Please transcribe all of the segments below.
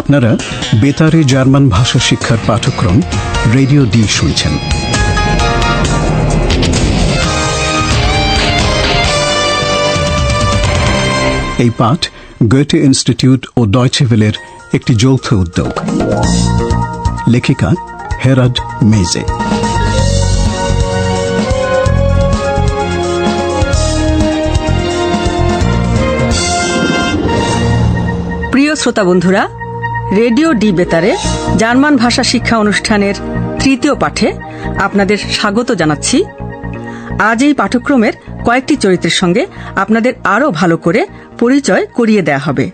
আপনারা বেতারে জার্মান ভাষা শিক্ষার পাঠক্রম রেডিও ডি শুনছেন। এই পাঠ গোয়েটে ইনস্টিটিউট ও ডয়চেভেলের একটি যৌথ উদ্যোগ। লেখিকা হেরাড মেজে প্রিয় শ্রোতা বন্ধুরা রেডিও ডি বেতারে জার্মান ভাষা শিক্ষা অনুষ্ঠানের তৃতীয় পাঠে আপনাদের স্বাগত জানাচ্ছি। আজ এই পাঠক্রমের কয়েকটি চরিত্রের সঙ্গে আপনাদের আরও ভালো করে পরিচয় করিয়ে দেয়া হবে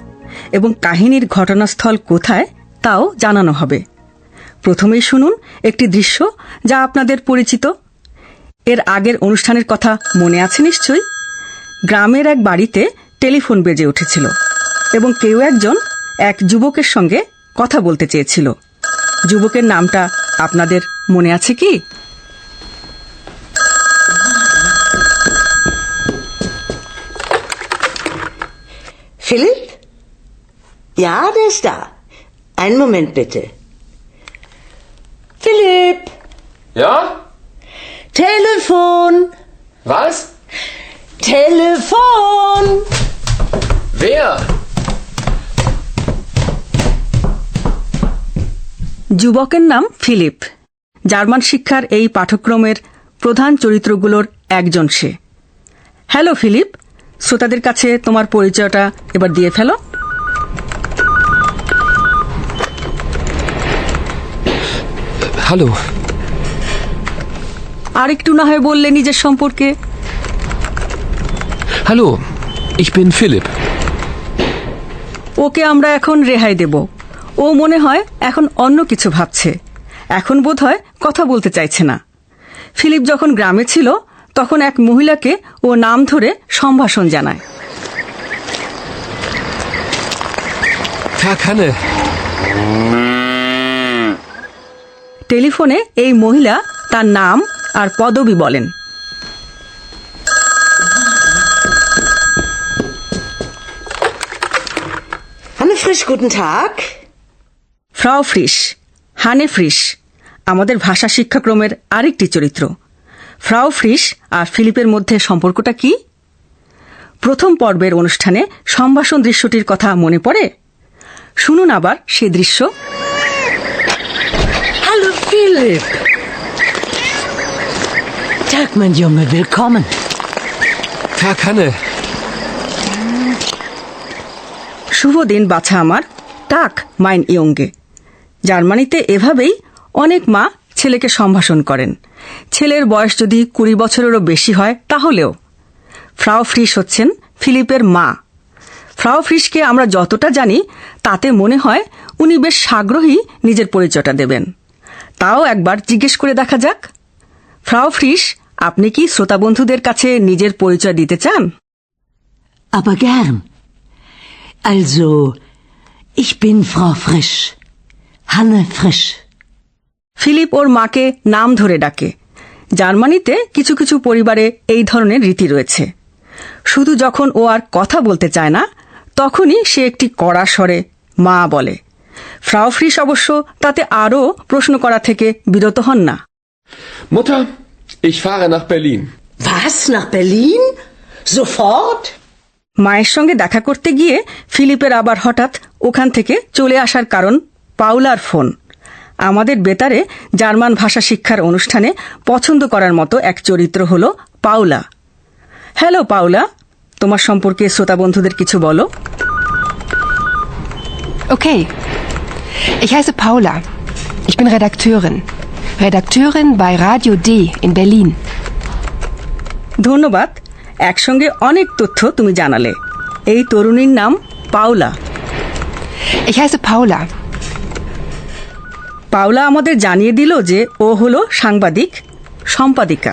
এবং কাহিনীর ঘটনাস্থল কোথায় তাও জানানো হবে। প্রথমেই শুনুন একটি দৃশ্য যা আপনাদের পরিচিত। এর আগের অনুষ্ঠানের কথা মনে আছে নিশ্চয়ই? গ্রামের এক বাড়িতে টেলিফোন বেজে উঠেছিল এবং কেউ একজন এক যুবকের সঙ্গে কথা বলতে চেয়েছিল। যুবকের নামটা আপনাদের মনে আছে কি? ফিলিপ? ইয়াদেশটা এন মোমেন্ট পেটে ফিলিপ! ইয়া? টেলিফোন। ওয়াস টেলিফোন। ওয়্যার যুবকের নাম ফিলিপ জার্মান শিক্ষার এই পাঠক্রমের প্রধান চরিত্রগুলোর একজন সে হ্যালো ফিলিপ শ্রোতাদের কাছে তোমার পরিচয়টা এবার দিয়ে ফেলো Hallo. আর একটু না হয় বললে নিজের সম্পর্কে Hallo. Ich bin Philipp. ওকে আমরা এখন রেহাই দেব ও মনে হয় এখন অন্য কিছু ভাবছে। এখন বোধ হয় কথা বলতে চাইছে না। ফিলিপ যখন গ্রামে ছিল তখন এক মহিলাকে ও নাম ধরে সম্ভাষণ জানায়। টেলিফোনে এই মহিলা তার নাম আর পদবি বলেন। Hanne Frisch, guten Tag. ফ্রাও ফ্রিস হানে ফ্রিস আমাদের ভাষা শিক্ষাক্রমের আরেকটি চরিত্র ফ্রাও ফ্রিস আর ফিলিপের মধ্যে সম্পর্কটা কি প্রথম পর্বের অনুষ্ঠানে সম্ভাষণ দৃশ্যটির কথা মনে পড়ে শুনুন আবার সে দৃশ্য Hallo Philipp. Tag, mein Junge, willkommen. Tag, Hanne. শুভ দিন বাছা আমার টাক মাইন ইয়ঙ্গে জার্মানিতে এভাবেই অনেক মা ছেলেকে সম্ভাষণ করেন। ছেলের বয়স যদি কুড়ি বছরেরও বেশি হয় তাহলেও। ফ্রাও ফ্রিস হচ্ছেন ফিলিপের মা। ফ্রাও ফ্রিসকে আমরা যতটা জানি তাতে মনে হয় উনি বেশ আগ্রহী নিজের পরিচয়টা দেবেন। তাও একবার জিজ্ঞেস করে দেখা যাক। ফ্রাও ফ্রিস আপনি কি শ্রোতা বন্ধুদের কাছে নিজের পরিচয় দিতে চান? Aber gern. Also, ich bin Frau Frisch. Hanne Frisch. Philipp ওর মাকে নাম ধরে ডাকে জার্মানিতে কিছু কিছু পরিবারে এই ধরনের রীতি রয়েছে শুধু যখন ও আর কথা বলতে চায় না তখনই সে একটি কড়া স্বরে মা বলে ফ্রাও ফ্রিস অবশ্য তাতে আরও প্রশ্ন করা থেকে বিরত হন না Mutter, ich fahre nach Berlin. Was? Nach Berlin? Sofort? মায়ের সঙ্গে দেখা করতে গিয়ে ফিলিপের আবার হঠাৎ ওখান থেকে চলে আসার কারণ পাউলার ফোন আমাদের বেতারে জার্মান ভাষা শিক্ষার অনুষ্ঠানে পছন্দ করার মতো এক চরিত্র হল পাউলা হ্যালো পাউলা তোমার সম্পর্কে শ্রোতা বন্ধুদের কিছু বলো Okay. Ich heiße Paula. Ich bin Redakteurin. Redakteurin bei Radio D in Berlin. ধন্যবাদ একসঙ্গে অনেক তথ্য তুমি জানালে এই তরুণীর নাম পাউলা Ich heiße Paula. পাউলা আমাদের জানিয়ে দিল যে ও হলো সাংবাদিক সম্পাদিকা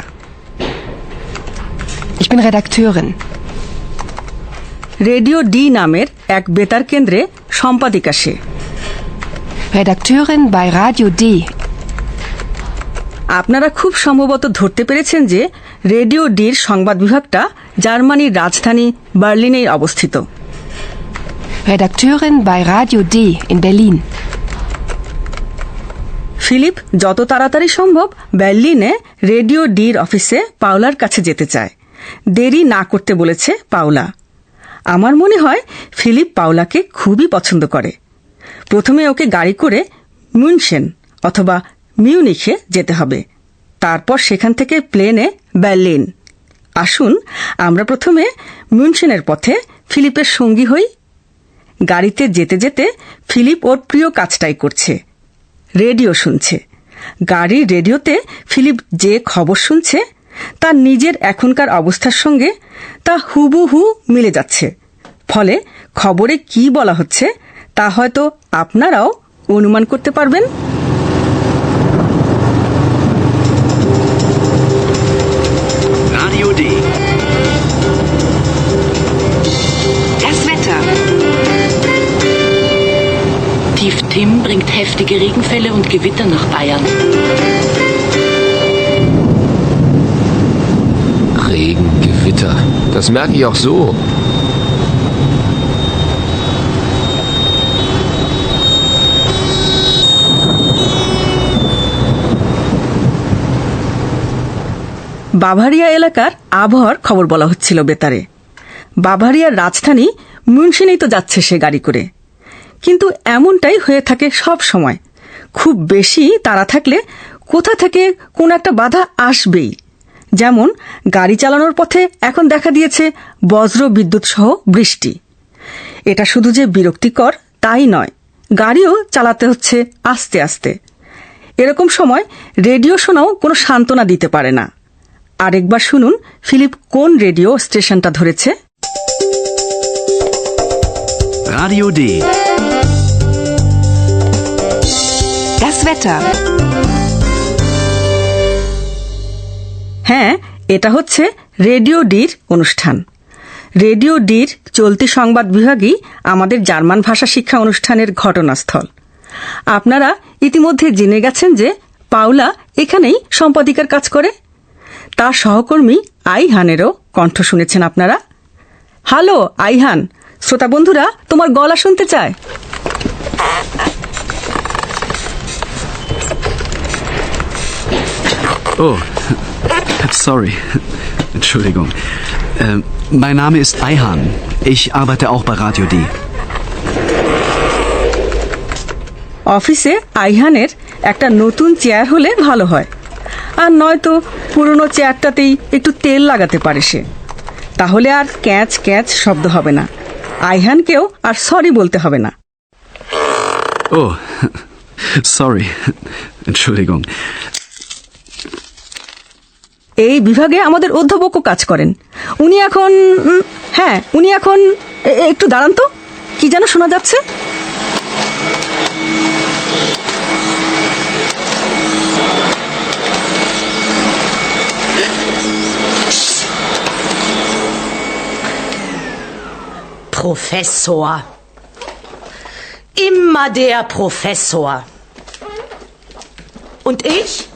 Ich bin Redakteurin. Radio D নামের এক বেতার কেন্দ্রে সম্পাদিকা সে Redakteurin bei Radio D. আপনারা খুব সম্ভবত ধরতে পেরেছেন যে রেডিও ডির সংবাদ বিভাগটা জার্মানির রাজধানী বার্লিনেই অবস্থিত Redakteurin bei Radio D in Berlin. Philipp যত তাড়াতাড়ি সম্ভব বার্লিনে রেডিও ডির অফিসে পাওলার কাছে যেতে চায়। দেরি না করতে বলেছে পাওলা। আমার মনে হয় ফিলিপ পাওলাকে খুবই পছন্দ করে। প্রথমে ওকে গাড়ি করে মুনশেন অথবা মিউনিখে যেতে হবে। তারপর সেখান থেকে প্লেনে বার্লিন আসুন, আমরা প্রথমে মিউনশেনের পথে ফিলিপের সঙ্গী হই। গাড়িতে যেতে যেতে ফিলিপ ওর প্রিয় কাজটাই করছে। রেডিও শুনছে। গাড়ির রেডিওতে ফিলিপ যে খবর শুনছে তার নিজের এখনকার অবস্থার সঙ্গে তা হুবহু মিলে যাচ্ছে। ফলে খবরে কি বলা হচ্ছে, তা হয়তো আপনারাও অনুমান করতে পারবেন। Tief Tim bringt heftige Regenfälle und Gewitter nach Bayern. Regen, Gewitter. Das merke ich auch so. Bavaria এলাকার আবহাওয়ার খবর বলা হচ্ছিল বেতারে বাভারিয়ার রাজধানী মুনশিনেই তো যাচ্ছে সে গাড়ি করে কিন্তু এমনটাই হয়ে থাকে সব সময়। খুব বেশি তাড়া থাকলে কোথা থেকে কোন একটা বাধা আসবেই। যেমন গাড়ি চালানোর পথে এখন দেখা দিয়েছে বজ্র বিদ্যুৎ সহ বৃষ্টি। এটা শুধু যে বিরক্তিকর তাই নয়, গাড়িও চালাতে হচ্ছে আস্তে আস্তে। এরকম সময় রেডিও শোনাও কোনো সান্ত্বনা দিতে পারে না। আরেকবার শুনুন ফিলিপ কোন রেডিও স্টেশনটা ধরেছে। Radio D. Wetter. হ্যাঁ এটা হচ্ছে রেডিও ডির অনুষ্ঠান। রেডিও ডির চলতি সংবাদ বিভাগই আমাদের জার্মান ভাষা শিক্ষা অনুষ্ঠানের ঘটনাস্থল। আপনারা ইতিমধ্যে জেনে গেছেন যে পাওলা এখানেই সম্পাদিকার কাজ করে। তার সহকর্মী আইহানেরও কণ্ঠ শুনেছেন আপনারা। Hello, Ayhan. শ্রোতা বন্ধুরা, তোমার গলা শুনতে চায়? Oh, sorry. Entschuldigung. Ähm, mein Name ist Eihan. Ich arbeite auch bei Radio D. অফিসে আইহানের একটা নতুন চেয়ার হলে ভালো হয় আর নয়তো পুরনো চেয়ারটাতেই একটু তেল লাগাতে পারে সে তাহলে আর ক্যাচ ক্যাচ শব্দ হবে না আইহানকেও আর সরি বলতে হবে না Oh, sorry. Entschuldigung. এই বিভাগে আমাদের অধ্যাপকও কাজ করেন উনি এখন হ্যাঁ উনি এখন একটু দাঁড়ান তো কি যেন শোনা যাচ্ছে Professor. Immer der Professor. Und ich?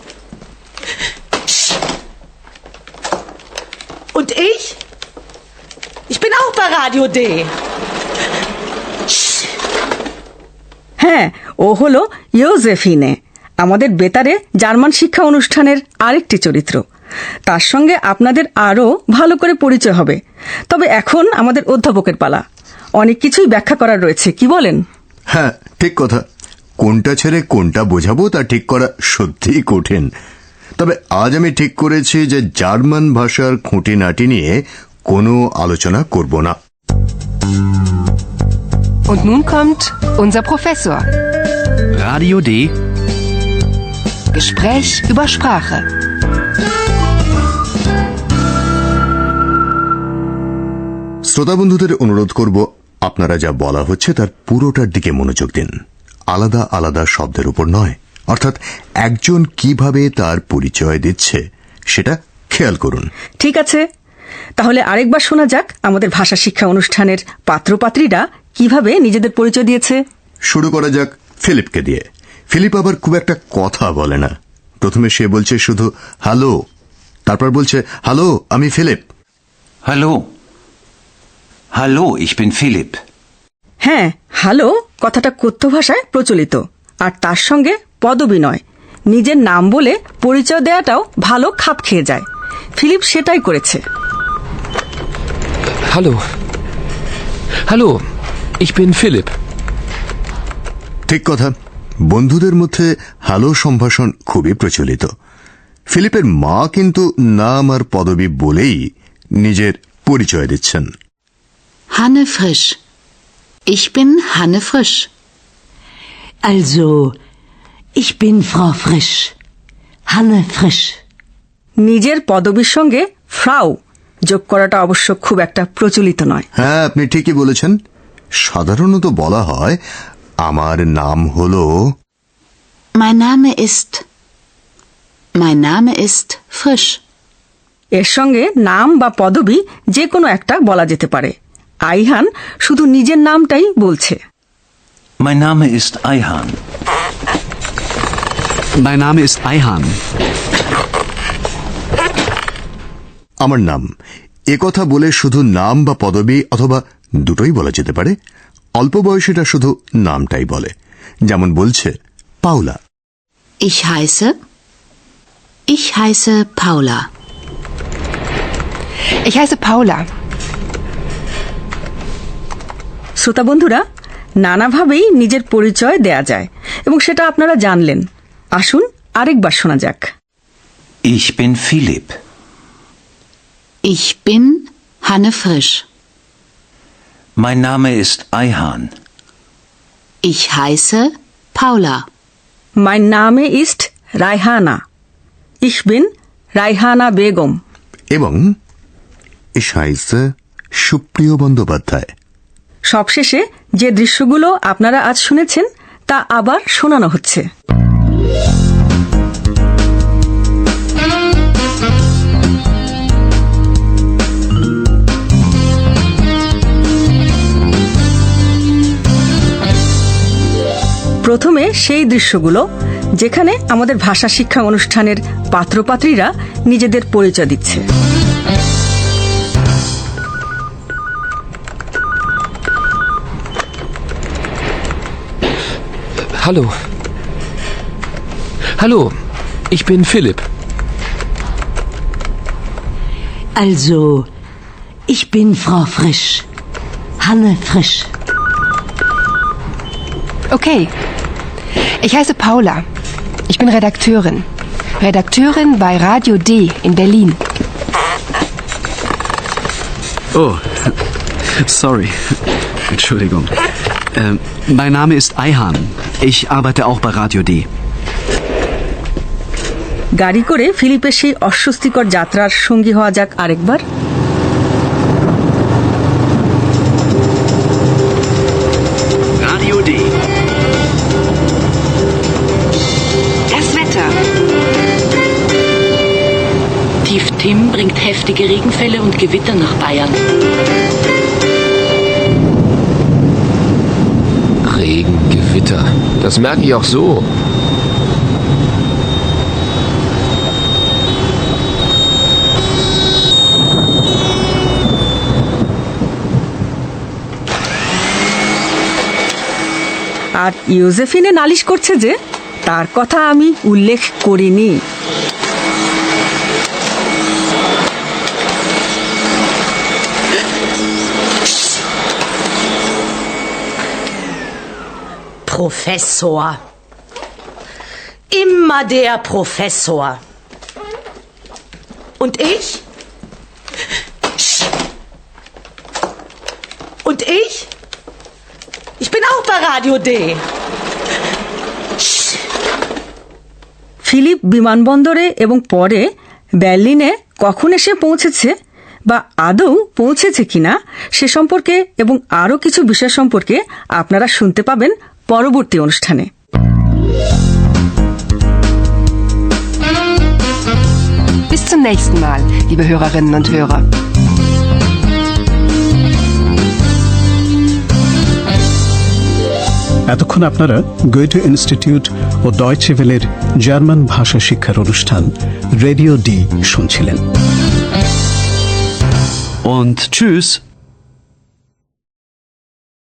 Und ich? Ich bin auch bei Radio D. হ্যাঁ ও হলো ইউজেফিনে আমাদের বেতারে জার্মান শিক্ষা অনুষ্ঠানের আরেকটি চরিত্র। তার সঙ্গে আপনাদের আরও ভালো করে পরিচয় হবে। তবে এখন আমাদের অধ্যাপকের পালা। অনেক কিছুই ব্যাখ্যা করার রয়েছে কি বলেন? হ্যাঁ ঠিক কথা। কোনটা ছেড়ে কোনটা বোঝাবো তা ঠিক করা সত্যিই কঠিন। তবে আজ আমি ঠিক করেছি যে জার্মান ভাষার খুঁটিনাটি নিয়ে কোনো আলোচনা করব না। Und nun kommt unser Professor. Radio D. Gespräch über Sprache. শ্রোতা বন্ধুদের অনুরোধ করব আপনারা যা বলা হচ্ছে তার পুরোটার দিকে মনোযোগ দিন আলাদা আলাদা শব্দের উপর নয় অর্থাৎ একজন কীভাবে তার পরিচয় দিচ্ছে সেটা খেয়াল করুন ঠিক আছে তাহলে আরেকবার শোনা যাক আমাদের ভাষা শিক্ষা অনুষ্ঠানের পাত্রপাত্রীরা কীভাবে নিজেদের পরিচয় দিয়েছে। শুরু করা যাক ফিলিপকে দিয়ে। ফিলিপ আবার খুব একটা কথা বলে না। প্রথমে সে বলছে শুধু হ্যালো। তারপর বলছে হ্যালো আমি Philipp. Hello. Hello bin Philipp. হ্যাঁ হ্যালো কথাটা কথ্য ভাষায় প্রচলিত আর তার সঙ্গে পদবী নয় নিজের নাম বলে পরিচয় দেওয়াটাও ভালো খাপ খেয়ে যায়। ফিলিপ সেটাই করেছে। Hallo. Hallo, ich bin Philipp. ঠিক কথা। বন্ধুদের মধ্যে হ্যালো সম্ভাষণ খুবই প্রচলিত। ফিলিপের মা কিন্তু নাম আর পদবি বলেই নিজের পরিচয় দিচ্ছেন। Hanne Frisch ich bin hanne frisch also ich bin frau frisch hanne frisch নিজের পদবির সঙ্গে ফ্রাউ। যোগ করাটা অবশ্য খুব একটা প্রচলিত নয় হ্যাঁ আপনি ঠিকই বলেছেন সাধারণত বলা হয় আমার নাম হলো Mein Name ist. Mein Name ist Frisch. এর সঙ্গে নাম বা পদবি যে কোনো একটা বলা যেতে পারে আইহান শুধু নিজের নামটাই বলছে Mein Name ist Eihan. Mein Name ist Eihan. আমার নাম এ কথা বলে শুধু নাম বা পদবি অথবা দুটোই বলা যেতে পারে অল্প বয়সীটা শুধু নামটাই বলে যেমন বলছে পাউলা Ich heiße. Ich heiße Paula. Ich heiße Paula. শ্রোতা বন্ধুরা নানাভাবেই নিজের পরিচয় দেয়া যায় এবং সেটা আপনারা জানলেন আসুন আরেকবার শোনা যাক Ich bin Philipp. Ich bin Hanne Frisch. Mein Name ist Eihan. Ich heiße Paula. মাই নামে ইস্ট রায়হানা ইস বিন রায়হানা বেগম এবং ইসাইসে সুপ্রিয় বন্দ্যোপাধ্যায় সবশেষে যে দৃশ্যগুলো আপনারা আজ শুনেছেন তা আবার শোনানো হচ্ছে সেই দৃশ্যগুলো যেখানে আমাদের ভাষা শিক্ষা অনুষ্ঠানের পাত্রপাত্রীরা নিজেদের পরিচয় দিচ্ছে Hallo. Hallo, ich bin Philipp. Also, ich bin Frau Frisch. Hanne Frisch. Okay. Ich heiße Paula. Ich bin Redakteurin. Redakteurin bei Radio D in Berlin. Oh, sorry. Entschuldigung. Ähm, mein Name ist Eihan. Ich arbeite auch bei Radio D. গাড়ি করে ফিলিপের সেই অস্বস্তিকর যাত্রার সঙ্গী হওয়া যাক আরেকবার Gewitter nach Bayern. Regen, Gewitter. Das merke ich auch so. আর ইউজেফিনে নালিশ করছে যে তার কথা আমি উল্লেখ করিনি Professor. Immer der Professor. Und ich? Und ich? Ich bin auch bei Radio D. Philipp বিমানবন্দরে এবং পরে বার্লিনে কখন এসে পৌঁছেছে বা আদৌ পৌঁছেছে কিনা সে সম্পর্কে এবং আরও কিছু বিষয় সম্পর্কে আপনারা শুনতে পাবেন পরবর্তী অনুষ্ঠানে Bis zum nächsten Mal, liebe Hörerinnen und Hörer. এতক্ষণ আপনারা গোয়েটে ইনস্টিটিউট ও ডয়চেভেলের জার্মান ভাষা শিক্ষার অনুষ্ঠান রেডিও ডি শুনছিলেন Und tschüss.